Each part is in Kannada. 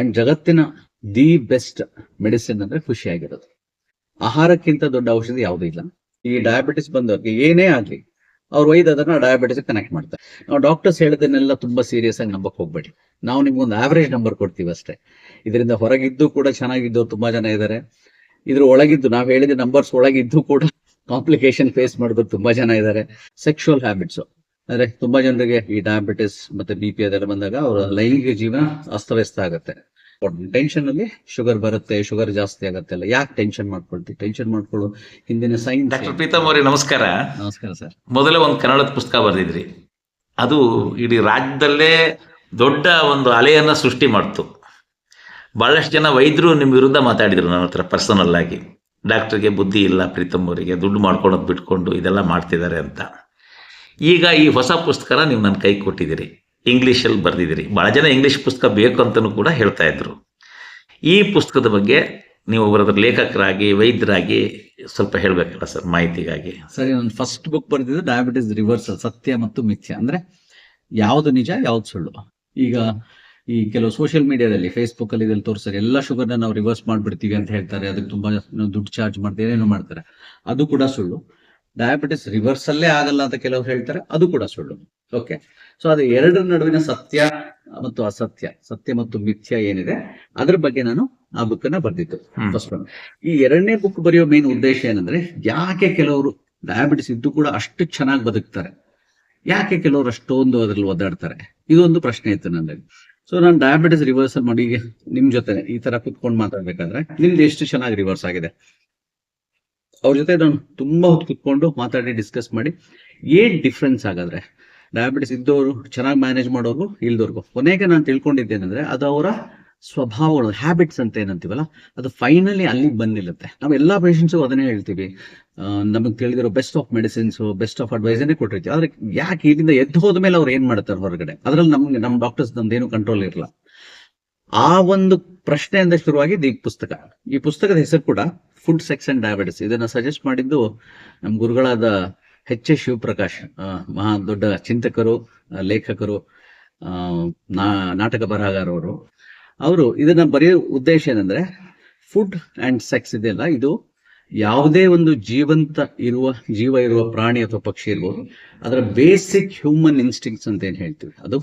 ಅಂಡ್ ಜಗತ್ತಿನ ದಿ ಬೆಸ್ಟ್ ಮೆಡಿಸಿನ್ ಅಂದ್ರೆ ಖುಷಿಯಾಗಿರೋದು. ಆಹಾರಕ್ಕಿಂತ ದೊಡ್ಡ ಔಷಧಿ ಯಾವುದೂ ಇಲ್ಲ. ಈ ಡಯಾಬಿಟಿಸ್ ಬಂದವ್ರಿಗೆ ಏನೇ ಆಗ್ಲಿ, ಅವ್ರು ಒಯ್ದು ಅದನ್ನ ಡಯಾಬಿಟಿಸ್ ಕನೆಕ್ಟ್ ಮಾಡ್ತಾರೆ. ನಾವು ಡಾಕ್ಟರ್ಸ್ ಹೇಳೋದನ್ನೆಲ್ಲ ತುಂಬಾ ಸೀರಿಯಸ್ ಆಗಿ ನಂಬಕ್ ಹೋಗ್ಬೇಡಿ. ನಾವು ನಿಮ್ಗೊಂದು ಆವರೇಜ್ ನಂಬರ್ ಕೊಡ್ತೀವಿ ಅಷ್ಟೇ. ಇದರಿಂದ ಹೊರಗಿದ್ದು ಕೂಡ ಚೆನ್ನಾಗಿದ್ದು ತುಂಬಾ ಜನ ಇದ್ದಾರೆ ಇದ್ರ ಒಳಗಿದ್ದು ನಾವು ಹೇಳಿದ ನಂಬರ್ಸ್ ಒಳಗಿದ್ದು ಕೂಡ ಕಾಂಪ್ಲಿಕೇಶನ್ ಫೇಸ್ ಮಾಡಿದ್ರು ತುಂಬಾ ಜನ ಇದ್ದಾರೆ ಸೆಕ್ಷುವಲ್ ಹ್ಯಾಬಿಟ್ಸ್ ಅಂದ್ರೆ ತುಂಬಾ ಜನರಿಗೆ ಈ ಡಯಾಬಿಟಿಸ್ ಮತ್ತೆ ಬಿ ಪಿ ಅದೆಲ್ಲ ಬಂದಾಗ ಅವರ ಲೈಂಗಿಕ ಜೀವನ ಅಸ್ತವ್ಯಸ್ತ ಆಗುತ್ತೆ. ಟೆನ್ಷನ್ ಅಲ್ಲಿ ಶುಗರ್ ಬರುತ್ತೆ ಶುಗರ್ ಜಾಸ್ತಿ ಆಗುತ್ತೆ ಅಲ್ಲ. ಯಾಕೆ ಟೆನ್ಷನ್ ಮಾಡ್ಕೊಳ್ತೀವಿ ಟೆನ್ಷನ್ ಮಾಡ್ಕೊಳ್ಳೋ ಹಿಂದಿನ ಸೈನ್ಸ್ ಡಾಕ್ಟರ್ ಪ್ರೀತಮ್ ಅವರೇ ನಮಸ್ಕಾರ. ನಮಸ್ಕಾರ ಸರ್. ಮೊದಲೇ ಒಂದು ಕನ್ನಡದ ಪುಸ್ತಕ ಬರೆದಿದ್ರಿ. ಅದು ಇಡೀ ರಾಜ್ಯದಲ್ಲೇ ದೊಡ್ಡ ಒಂದು ಅಲೆಯನ್ನ ಸೃಷ್ಟಿ ಮಾಡ್ತು. ಬಹಳಷ್ಟು ಜನ ವೈದ್ಯರು ನಿಮ್ಮ ವಿರುದ್ಧ ಮಾತಾಡಿದ್ರು ನನ್ನ ಹತ್ರ ಪರ್ಸನಲ್ ಆಗಿ. ಡಾಕ್ಟರ್ಗೆ ಬುದ್ಧಿ ಇಲ್ಲ ಪ್ರೀತಮ್ ಅವರಿಗೆ ದುಡ್ಡು ಮಾಡ್ಕೊಳೋದು ಬಿಟ್ಕೊಂಡು ಇದೆಲ್ಲ ಮಾಡ್ತಿದ್ದಾರೆ ಅಂತ. ಈಗ ಈ ಹೊಸ ಪುಸ್ತಕನ ನೀವು ನನ್ನ ಕೈ ಕೊಟ್ಟಿದ್ದೀರಿ. ಇಂಗ್ಲೀಷಲ್ಲಿ ಬರೆದಿದ್ದೀರಿ. ಭಾಳ ಜನ ಇಂಗ್ಲೀಷ್ ಪುಸ್ತಕ ಬೇಕು ಅಂತಲೂ ಕೂಡ ಹೇಳ್ತಾ ಇದ್ರು. ಈ ಪುಸ್ತಕದ ಬಗ್ಗೆ ನೀವು ಅವರ ಲೇಖಕರಾಗಿ, ವೈದ್ಯರಾಗಿ ಸ್ವಲ್ಪ ಹೇಳಬೇಕಲ್ಲ ಸರ್ ಮಾಹಿತಿಗಾಗಿ? ಸರಿ ನಾನು ಫಸ್ಟ್ ಬುಕ್ ಬರೆದಿದ್ದು ಡಯಾಬಿಟಿಸ್ ರಿವರ್ಸಲ್ ಸತ್ಯ ಮತ್ತು ಮಿಥ್ಯ. ಅಂದರೆ ಯಾವುದು ನಿಜ, ಯಾವ್ದು ಸುಳ್ಳು. ಈಗ ಈ ಕೆಲವು ಸೋಷಿಯಲ್ ಮೀಡಿಯಾದಲ್ಲಿ ಫೇಸ್ಬುಕ್ ಅಲ್ಲಿ ತೋರಿಸ್ತಾರೆ ಎಲ್ಲ ಶುಗರ್ನ ನಾವು ರಿವರ್ಸ್ ಮಾಡ್ಬಿಡ್ತೀವಿ ಅಂತ ಹೇಳ್ತಾರೆ. ಅದಕ್ಕೆ ತುಂಬಾ ದುಡ್ಡು ಚಾರ್ಜ್ ಮಾಡ್ತಾರೆ, ಏನೇನು ಮಾಡ್ತಾರೆ. ಅದು ಕೂಡ ಸುಳ್ಳು. ಡಯಾಬಿಟಿಸ್ ರಿವರ್ಸ್ ಅಲ್ಲೇ ಆಗಲ್ಲ ಅಂತ ಕೆಲವರು ಹೇಳ್ತಾರೆ ಅದು ಕೂಡ ಸುಳ್ಳು. ಓಕೆ ಸೊ ಅದು ಎರಡರ ನಡುವಿನ ಸತ್ಯ ಮತ್ತು ಅಸತ್ಯ ಸತ್ಯ ಮತ್ತು ಮಿಥ್ಯ ಏನಿದೆ ಅದ್ರ ಬಗ್ಗೆ ನಾನು ಆ ಬುಕ್ ಅನ್ನ ಬರ್ದಿದ್ದು ಫಸ್ಟ್ ಒನ್ ಈ ಎರಡನೇ ಬುಕ್ ಬರೆಯೋ ಮೇನ್ ಉದ್ದೇಶ ಏನಂದ್ರೆ ಯಾಕೆ ಕೆಲವರು ಡಯಾಬಿಟಿಸ್ ಇದ್ದು ಕೂಡ ಅಷ್ಟು ಚೆನ್ನಾಗಿ ಬದುಕ್ತಾರೆ? ಯಾಕೆ ಕೆಲವರು ಅಷ್ಟೊಂದು ಅದ್ರಲ್ಲಿ ಒದ್ದಾಡ್ತಾರೆ? ಇದೊಂದು ಪ್ರಶ್ನೆ ಇತ್ತು ನನ್ನಲ್ಲಿ ಸೊ ನಾನು ಡಯಾಬಿಟಿಸ್ ರಿವರ್ಸಲ್ ಮಾಡಿ ನಿಮ್ ಜೊತೆ ಈ ತರ ಕುತ್ಕೊಂಡು ಮಾತಾಡ್ಬೇಕಾದ್ರೆ ನಿಮ್ದು ಎಷ್ಟು ಚೆನ್ನಾಗಿ ರಿವರ್ಸ್ ಆಗಿದೆ? ಅವ್ರ ಜೊತೆ ನಾನು ತುಂಬಾ ಹೊತ್ತು ಕುತ್ಕೊಂಡು ಮಾತಾಡಿ ಡಿಸ್ಕಸ್ ಮಾಡಿ. ಏನ್ ಡಿಫ್ರೆನ್ಸ್ ಆಗಾದ್ರೆ ಡಯಾಬಿಟಿಸ್ ಇದ್ದವರು ಚೆನ್ನಾಗಿ ಮ್ಯಾನೇಜ್ ಮಾಡೋರ್ಗು ಇಲ್ದವ್ರಿಗೂ ಕೊನೆಗೆ ನಾನು ತಿಳ್ಕೊಂಡಿದ್ದೇನೆಂದ್ರೆ ಅದು ಅವರ ಸ್ವಭಾವಗಳು ಹ್ಯಾಬಿಟ್ಸ್ ಅಂತ ಏನಂತೀವಲ್ಲ, ಅದು ಫೈನಲಿ ಅಲ್ಲಿಗೆ ಬಂದಿರುತ್ತೆ. ನಾವು ಎಲ್ಲಾ ಪೇಷಂಟ್ಸು ಅದನ್ನೇ ಹೇಳ್ತೀವಿ. ನಮಗೆ ತಿಳಿದಿರೋ best of medicines best of ಅಡ್ವೈಸನ್ನೇ ಕೊಟ್ಟಿರ್ತೀವಿ. ಆದ್ರೆ ಯಾಕೆ ಇಲ್ಲಿಂದ ಎದ್ದು ಹೋದ ಮೇಲೆ ಅವ್ರು ಏನ್ ಮಾಡ್ತಾರೆ ಹೊರಗಡೆ? ಅದ್ರಲ್ಲಿ ನಮ್ಗೆ ನಮ್ಮ ಡಾಕ್ಟರ್ಸ್ ನಮ್ದೇನು ಕಂಟ್ರೋಲ್ ಇರಲ್ಲ. ಆ ಒಂದು ಪ್ರಶ್ನೆಯಿಂದ ಶುರುವಾಗಿ ಈ ಪುಸ್ತಕ. ಈ ಪುಸ್ತಕದ ಹೆಸರು ಕೂಡ ಫುಡ್ ಸೆಕ್ಸ್ ಅಂಡ್ ಡಯಾಬಿಟಿಸ್ ಇದನ್ನ ಸಜೆಸ್ಟ್ ಮಾಡಿದ್ದು ನಮ್ಮ ಗುರುಗಳಾದ ಎಚ್ ಎಸ್ ಶಿವಪ್ರಕಾಶ್ ಮಹಾ ದೊಡ್ಡ ಚಿಂತಕರು ಲೇಖಕರು ನಾಟಕ ಬರಹಗಾರವರು ಅವರು. ಇದನ್ನ ಬರೆಯೋ ಉದ್ದೇಶ ಏನಂದ್ರೆ ಫುಡ್ ಅಂಡ್ ಸೆಕ್ಸ್ ಇದೆಯಲ್ಲ, ಇದು ಯಾವುದೇ ಒಂದು ಜೀವಂತ ಇರುವ, ಜೀವ ಇರುವ ಪ್ರಾಣಿ ಅಥವಾ ಪಕ್ಷಿ ಇರ್ಬೋದು, ಅದರ ಬೇಸಿಕ್ ಹ್ಯೂಮನ್ ಇನ್ಸ್ಟಿಂಕ್ಟ್ಸ್ ಅಂತ ಏನ್ ಹೇಳ್ತೀವಿ? ಅದು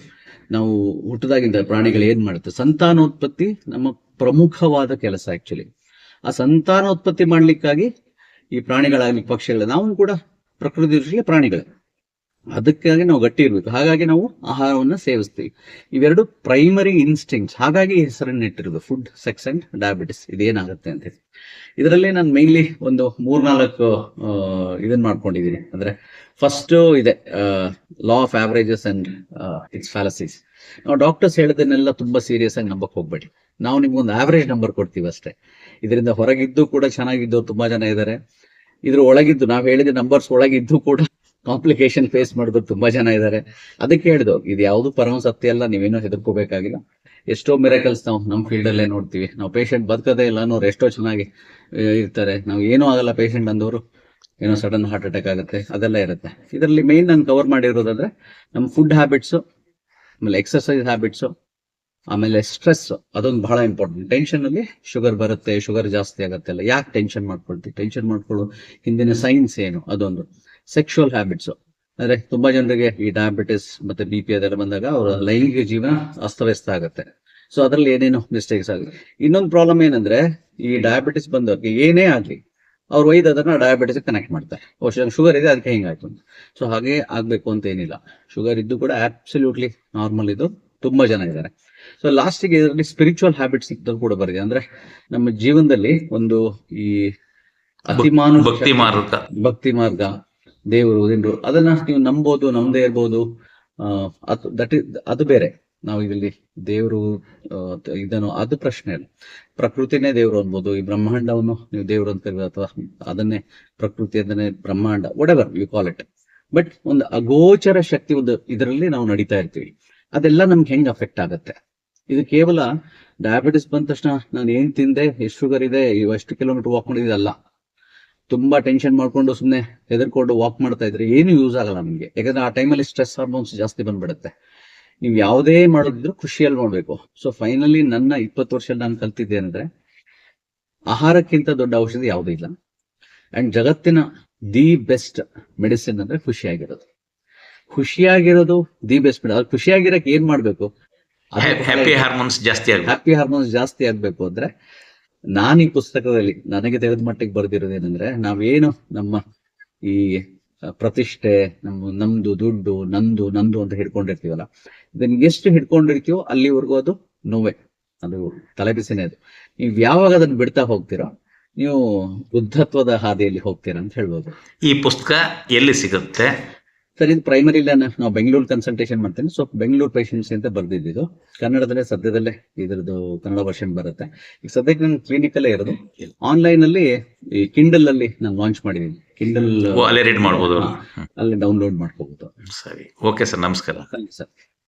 ನಾವು ಹುಟ್ಟದಾಗಿಂದ ಪ್ರಾಣಿಗಳು ಏನ್ ಮಾಡುತ್ತೆ? ಸಂತಾನೋತ್ಪತ್ತಿ ನಮ್ಮ ಪ್ರಮುಖವಾದ ಕೆಲಸ ಆಕ್ಚುಲಿ ಆ ಸಂತಾನೋತ್ಪತ್ತಿ ಮಾಡ್ಲಿಕ್ಕಾಗಿ ಈ ಪ್ರಾಣಿಗಳಾಗ್ಲಿ ಪಕ್ಷಿಗಳ ನಾವು ಕೂಡ ಪ್ರಕೃತಿ ದೃಷ್ಟಿಯಲ್ಲಿ ಪ್ರಾಣಿಗಳೇ. ಅದಕ್ಕಾಗಿ ನಾವು ಗಟ್ಟಿ ಇರಬೇಕು. ಹಾಗಾಗಿ ನಾವು ಆಹಾರವನ್ನು ಸೇವಿಸ್ತೀವಿ. ಇವೆರಡು ಪ್ರೈಮರಿ ಇನ್ಸ್ಟಿಂಕ್ಟ್ಸ್ ಹಾಗಾಗಿ ಹೆಸರನ್ನು ಇಟ್ಟಿರೋದು ಫುಡ್ ಸೆಕ್ಸ್ ಅಂಡ್ ಡಯಾಬಿಟಿಸ್ ಇದೇನಾಗುತ್ತೆ ಅಂತ ಹೇಳಿ. ಇದರಲ್ಲಿ ನಾನು ಮೇನ್ಲಿ ಒಂದು ಮೂರ್ನಾಲ್ಕು ಇದನ್ನ ಮಾಡ್ಕೊಂಡಿದ್ದೀನಿ ಅಂದ್ರೆ ಫಸ್ಟ್ ಇದೆ law of averages and its fallacies ನಾವು ಡಾಕ್ಟರ್ಸ್ ಹೇಳೋದನ್ನೆಲ್ಲ ತುಂಬಾ ಸೀರಿಯಸ್ ಆಗಿ ನಂಬಕ್ ಹೋಗ್ಬೇಡಿ. ನಾವು ನಿಮ್ಗೊಂದು ಆವರೇಜ್ ನಂಬರ್ ಕೊಡ್ತೀವಿ ಅಷ್ಟೇ. ಇದರಿಂದ ಹೊರಗಿದ್ದು ಕೂಡ ಚೆನ್ನಾಗಿದ್ದವ್ರು ತುಂಬಾ ಜನ ಇದ್ದಾರೆ ಇದ್ರ ಒಳಗಿದ್ದು, ನಾವು ಹೇಳಿದ ನಂಬರ್ಸ್ ಒಳಗಿದ್ದು ಕೂಡ ಕಾಂಪ್ಲಿಕೇಶನ್ ಫೇಸ್ ಮಾಡಿದ್ರು ತುಂಬಾ ಜನ ಇದ್ದಾರೆ ಅದಕ್ಕೆ ಹೇಳಿದ್ರು, ಇದು ಯಾವುದು ಪರಮ ಸತ್ಯ ಅಲ್ಲ, ನೀವೇನೋ ಹೆದರ್ಕೋಬೇಕಾಗಿಲ್ಲ. ಎಷ್ಟೋ ಮಿರಕಲ್ಸ್ ನಾವು ನಮ್ಮ ಫೀಲ್ಡ್ ಅಲ್ಲೇ ನೋಡ್ತೀವಿ. ನಾವು ಪೇಷಂಟ್ ಬದುಕದೇ ಇಲ್ಲ, ಅನ್ನೋರು ಎಷ್ಟೋ ಚೆನ್ನಾಗಿ ಇರ್ತಾರೆ. ನಾವು ಏನೂ ಆಗಲ್ಲ ಪೇಷಂಟ್ ಅಂದವರು ಏನೋ ಸಡನ್ ಹಾರ್ಟ್ ಅಟ್ಯಾಕ್ ಆಗುತ್ತೆ, ಅದೆಲ್ಲ ಇರುತ್ತೆ. ಇದರಲ್ಲಿ ಮೇನ್ ನಾನು ಕವರ್ ಮಾಡಿರೋದಂದ್ರೆ, ನಮ್ಮ ಫುಡ್ ಹ್ಯಾಬಿಟ್ಸು ಆಮೇಲೆ ಎಕ್ಸರ್ಸೈಸ್ ಹ್ಯಾಬಿಟ್ಸು ಆಮೇಲೆ ಸ್ಟ್ರೆಸ್ ಅದೊಂದು ಬಹಳ ಇಂಪಾರ್ಟೆಂಟ್ ಟೆನ್ಷನ್ ಅಲ್ಲಿ ಶುಗರ್ ಬರುತ್ತೆ ಶುಗರ್ ಜಾಸ್ತಿ ಆಗುತ್ತೆ ಅಲ್ಲ. ಯಾಕೆ ಟೆನ್ಷನ್ ಮಾಡ್ಕೊಳ್ತೀವಿ ಟೆನ್ಷನ್ ಮಾಡ್ಕೊಳ್ಳೋ ಹಿಂದಿನ ಸೈನ್ಸ್ ಏನು? ಅದೊಂದು. ಸೆಕ್ಷುವಲ್ ಹ್ಯಾಬಿಟ್ಸ್ ಅಂದ್ರೆ ತುಂಬಾ ಜನರಿಗೆ ಈ ಡಯಾಬಿಟಿಸ್ ಮತ್ತೆ ಬಿ ಪಿ ಅದೆಲ್ಲ ಬಂದಾಗ ಅವರ ಲೈಂಗಿಕ ಜೀವನ ಅಸ್ತವ್ಯಸ್ತ ಆಗುತ್ತೆ. ಸೊ ಅದರಲ್ಲಿ ಏನೇನು ಮಿಸ್ಟೇಕ್ಸ್ ಆಗುತ್ತೆ? ಇನ್ನೊಂದು ಪ್ರಾಬ್ಲಮ್ ಏನಂದ್ರೆ ಈ ಡಯಾಬಿಟಿಸ್ ಬಂದವ್ರಿಗೆ ಏನೇ ಆಗ್ಲಿ ಅವ್ರು ಒಯ್ದು ಅದನ್ನ ಡಯಾಬಿಟಿಸ್ ಕನೆಕ್ಟ್ ಮಾಡ್ತಾರೆ. ಓ ಶುಗರ್ ಇದೆ ಅದಕ್ಕೆ ಹಿಂಗಾಯ್ತು ಅಂತ. ಸೊ ಹಾಗೆ ಆಗ್ಬೇಕು ಅಂತ ಏನಿಲ್ಲ. ಶುಗರ್ ಇದ್ದು ಕೂಡ ಆಬ್ಸಲ್ಯೂಟ್ಲಿ ನಾರ್ಮಲ್ ಇದು. ತುಂಬಾ ಜನ ಇದ್ದಾರೆ. ಸೊ ಲಾಸ್ಟಿಗೆ ಇದರಲ್ಲಿ ಸ್ಪಿರಿಚುವಲ್ ಹ್ಯಾಬಿಟ್ಸ್ ಇದ್ದರೂ ಕೂಡ ಬರಿದೆ ಅಂದ್ರೆ ನಮ್ಮ ಜೀವನದಲ್ಲಿ ಒಂದು ಈ ಅತಿಮಾನು ಭಕ್ತಿ ಮಾರ್ಗ. ಭಕ್ತಿ ಮಾರ್ಗ. ದೇವರುದಿಂಡ್ರು ಅದನ್ನ ನೀವು ನಂಬೋದು ನಮ್ದೇ ಇರ್ಬೋದು. ಅದು ದಟ್ ಇಸ್ ಅದು ಬೇರೆ. ನಾವು ಇದರಲ್ಲಿ ದೇವರು ಇದನ್ನು, ಅದು ಪ್ರಶ್ನೆ ಅಲ್ಲ. ಪ್ರಕೃತಿನೇ ದೇವರು ಅನ್ಬೋದು, ಈ ಬ್ರಹ್ಮಾಂಡವನ್ನು ನೀವು ದೇವರು ಅಂತ ಅಥವಾ ಅದನ್ನೇ ಪ್ರಕೃತಿ ಅದನ್ನೇ ಬ್ರಹ್ಮಾಂಡ whatever you call it but ಒಂದು ಅಗೋಚರ ಶಕ್ತಿ ಒಂದು ಇದರಲ್ಲಿ ನಾವು ನಡೀತಾ ಇರ್ತೀವಿ. ಅದೆಲ್ಲ ನಮ್ಗೆ ಹೆಂಗ್ ಅಫೆಕ್ಟ್ ಆಗುತ್ತೆ? ಇದು ಕೇವಲ ಡಯಾಬಿಟಿಸ್ ಬಂದ ತಕ್ಷಣ ನಾನು ಏನ್ ತಿಂದೆ, ಎಷ್ಟು ಶುಗರ್ ಇದೆ ಎಷ್ಟು ಕಿಲೋಮೀಟರ್ ವಾಕ್ ಮಾಡಿದೆ ಅಲ್ಲ. ತುಂಬಾ ಟೆನ್ಷನ್ ಮಾಡ್ಕೊಂಡು ಸುಮ್ಮನೆ ಹೆದರ್ಕೊಂಡು ವಾಕ್ ಮಾಡ್ತಾ ಇದ್ರೆ ಏನು ಯೂಸ್ ಆಗಲ್ಲ ನಮಗೆ. ಯಾಕಂದ್ರೆ ಆ ಟೈಮಲ್ಲಿ ಸ್ಟ್ರೆಸ್ ಹಾರ್ಮೋನ್ಸ್ ಜಾಸ್ತಿ ಬಂದ್ಬಿಡುತ್ತೆ. ನೀವು ಯಾವುದೇ ಮಾಡೋದಿದ್ರು ಖುಷಿಯಲ್ಲಿ ಮಾಡ್ಬೇಕು ಸೊ ಫೈನಲಿ ನನ್ನ ಇಪ್ಪತ್ತು ವರ್ಷ ನಾನು ಕಲ್ತಿದ್ದೇನೆಂದ್ರೆ ಆಹಾರಕ್ಕಿಂತ ದೊಡ್ಡ ಔಷಧಿ ಯಾವುದೂ ಇಲ್ಲ. ಅಂಡ್ ಜಗತ್ತಿನ ದಿ ಬೆಸ್ಟ್ ಮೆಡಿಸಿನ್ ಅಂದ್ರೆ ಖುಷಿಯಾಗಿರೋದು. ಖುಷಿಯಾಗಿರೋದು ದಿ ಬೆಸ್ಟ್ ಮೆಡಿಸಿನ್ ಖುಷಿಯಾಗಿರಕ್ಕೆ ಏನ್ ಮಾಡ್ಬೇಕು? ಹ್ಯಾಪಿ ಹಾರ್ಮೋನ್ಸ್ ಜಾಸ್ತಿ ಹ್ಯಾಪಿ ಹಾರ್ಮೋನ್ಸ್ ಜಾಸ್ತಿ ಆಗ್ಬೇಕು ಅಂದ್ರೆ ನಾನು ಈ ಪುಸ್ತಕದಲ್ಲಿ ನನಗೆ ತೆಗೆದ ಮಟ್ಟಿಗೆ ಬರ್ದಿರೋದೇನೆಂದ್ರೆ ನಾವೇನು ನಮ್ಮ ಈ ಪ್ರತಿಷ್ಠೆ, ನಮ್ಮ, ನಮ್ದು ದುಡ್ಡು, ನಂದು ನಂದು ಅಂತ ಹಿಡ್ಕೊಂಡಿರ್ತೀವಲ್ಲ, ಇದನ್ನ ಎಷ್ಟು ಹಿಡ್ಕೊಂಡಿರ್ತೀವೋ ಅಲ್ಲಿವರೆಗೂ ಅದು ನೋವೆ. ಅದು ತಲೆಬಿಸಿನೇ ಅದು. ನೀವು ಯಾವಾಗ ಅದನ್ನ ಬಿಡ್ತಾ ಹೋಗ್ತೀರೋ, ನೀವು ಬುದ್ಧತ್ವದ ಹಾದಿಯಲ್ಲಿ ಹೋಗ್ತೀರಾ ಅಂತ ಹೇಳ್ಬೋದು. ಈ ಪುಸ್ತಕ ಎಲ್ಲಿ ಸಿಗುತ್ತೆ? ಸರ್ ಇದು ಪ್ರೈಮರಿ ನಾವು ಬೆಂಗಳೂರು ಕನ್ಸಲ್ಟೇಷನ್ ಮಾಡ್ತೇನೆ. ಸೊ ಬೆಂಗಳೂರು ಪೇಷಂಟ್ಸ್ ಅಂತ ಬರ್ದಿದ್ದು ಕನ್ನಡದಲ್ಲೇ ಸದ್ಯದಲ್ಲೇ ಇದ್ರದ್ದು ಕನ್ನಡ ವರ್ಷನ್ ಬರುತ್ತೆ. ಈಗ ಸದ್ಯಕ್ಕೆ ನಾನು ಕ್ಲಿನಿಕಲ್ಲೇ ಇರೋದು. ಆನ್ಲೈನ್ ಅಲ್ಲಿ ಈ ಕಿಂಡಲ್ ಅಲ್ಲಿ ನಾನು ಲಾಂಚ್ ಮಾಡಿದ್ದೀನಿ. ಕಿಂಡಲ್ ಓ, ಅಲ್ಲೇ ರೀಡ್ ಮಾಡ್ಬೋದು ಅವ್ರು. ಅಲ್ಲಿ ಡೌನ್ಲೋಡ್ ಮಾಡ್ಕೋಬಹುದು ಸರಿ. ಓಕೆ ಸರ್ ನಮಸ್ಕಾರ. ಸರ್.